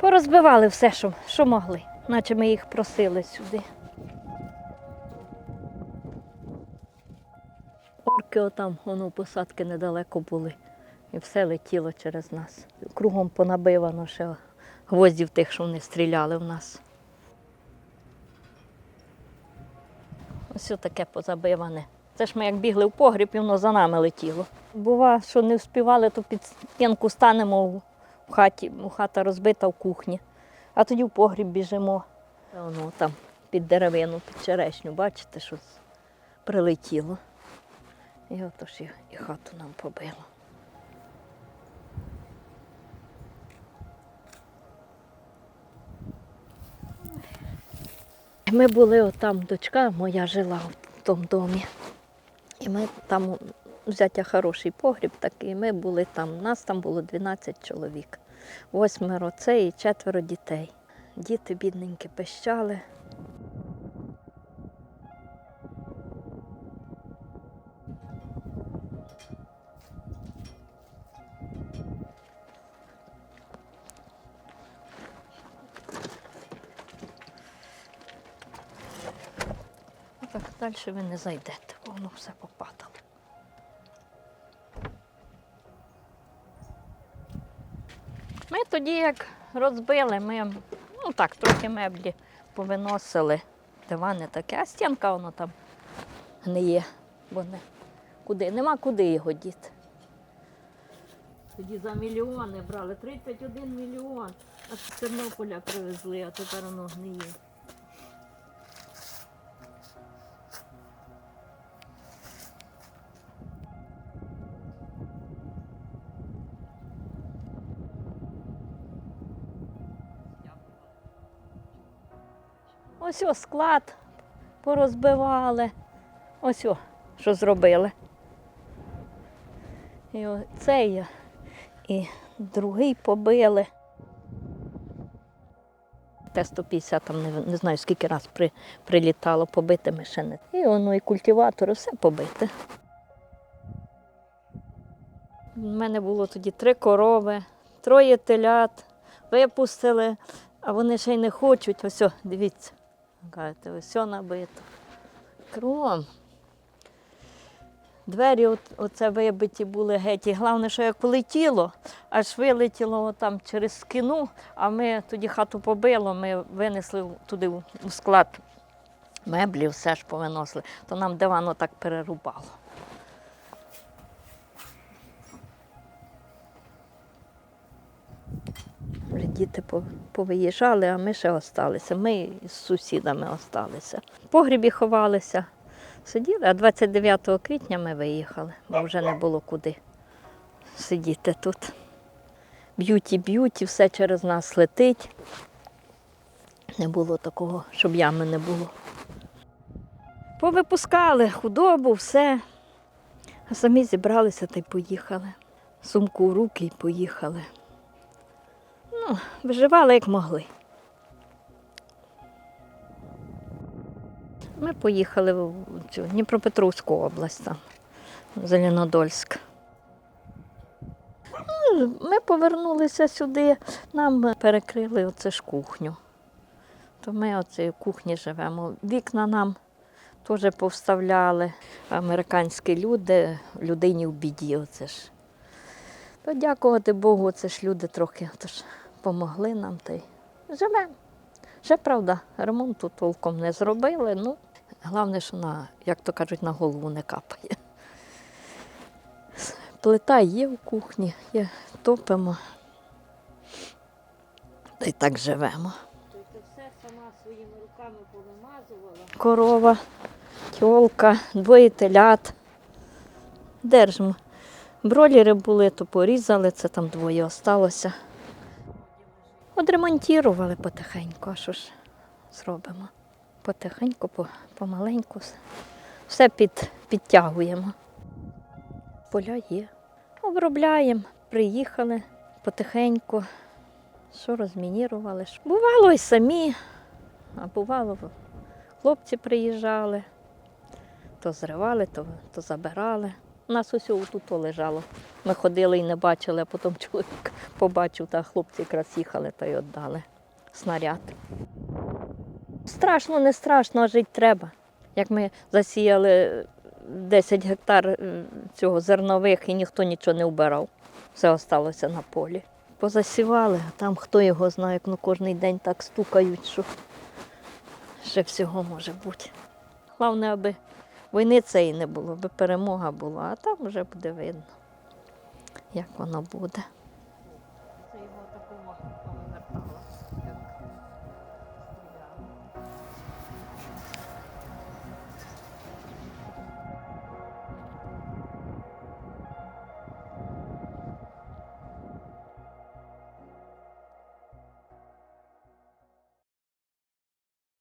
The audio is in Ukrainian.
Порозбивали все, що що могли, наче ми їх просили сюди. Орки отам, воно посадки недалеко були. Все летіло через нас. Кругом понабивано ще гвоздів тих, що вони стріляли в нас. Ось таке позабиване. Це ж ми як бігли в погріб, і воно за нами летіло. Бува, що не вспівали, то під стінку станемо в хаті, хата розбита в кухні, а тоді в погріб біжимо. Воно там під деревину, під черешню, бачите, що прилетіло. І отож і хату нам побило. Ми були отам, дочка моя жила в тому домі. І ми там взяття хороший погріб такий. Ми були там. Нас там було 12 чоловік. Восьмеро це і четверо дітей. Діти бідненькі пищали. Так далі ви не зайдете, воно все попадало. Ми тоді, як розбили, ми ну так, трохи меблі повиносили, дивани таке, а стінка воно там гниє, бо не куди, нема куди його діти. Тоді за мільйони брали, 31 мільйон, аж з Тернополя привезли, а тепер воно гниє. Ось о склад порозбивали. Ось о, що зробили. І оцей і другий побили. Т-150 там не, не знаю скільки раз при, прилітало, побитими ще. І воно, і культиватори, все побите. У мене було тоді три корови, троє телят, випустили, а вони ще й не хочуть. Ось, дивіться. Кажете, ось набито. Кром. Двері оце вибиті були геть. І головне, що як полетіло, аж вилетіло там через скину, а ми тоді хату побило, ми винесли туди в склад меблі, все ж повиносили, то нам дивано так перерубало. Діти повиїжджали, а ми ще залишилися. Ми з сусідами залишилися. В погрібі ховалися, сиділи, а 29 квітня ми виїхали, бо вже не було куди сидіти тут. Б'юті, б'юті, все через нас летить. Не було такого, щоб ями не було. Повипускали худобу, все. А самі зібралися та й поїхали. Сумку в руки і поїхали. Ну, виживали як могли. Ми поїхали в цю Дніпропетровську область, там, Зеленодольськ. Ну, Ми повернулися сюди, нам перекрили оце ж кухню. То ми оце в кухні живемо. Вікна нам теж повставляли. Американські люди, людині в біді. Оце ж. То дякувати Богу, це ж люди трохи тож, помогли нам та й живемо. Ще правда, ремонту толком не зробили. Ну, головне, що на, як то кажуть, на голову не капає. Плита є в кухні, є, топимо. Та й так живемо. Ти все сама своїми руками повимазувала. Корова, тьолка, двоє телят. Держимо. Бролери були, то порізали, це там двоє осталося. Одремонтували потихеньку, а що ж зробимо? Потихеньку, помаленьку. Все під, підтягуємо. Поля є. Обробляємо, приїхали потихеньку. Що розмінірували? Бувало й самі А бувало, хлопці приїжджали, то зривали, то, то забирали. У нас усього тут лежало. Ми ходили і не бачили, а потім чоловік побачив, та хлопці якраз їхали та й віддали снаряд. Страшно, не страшно, а жити треба. Як ми засіяли 10 гектар е, цього зернових і ніхто нічого не вбирав. Все осталося на полі. Позасівали, а там хто його знає, як ну кожен день так стукають, що ще всього може бути. Головне, аби війни цієї не було, би перемога була, а там вже буде видно, як воно буде.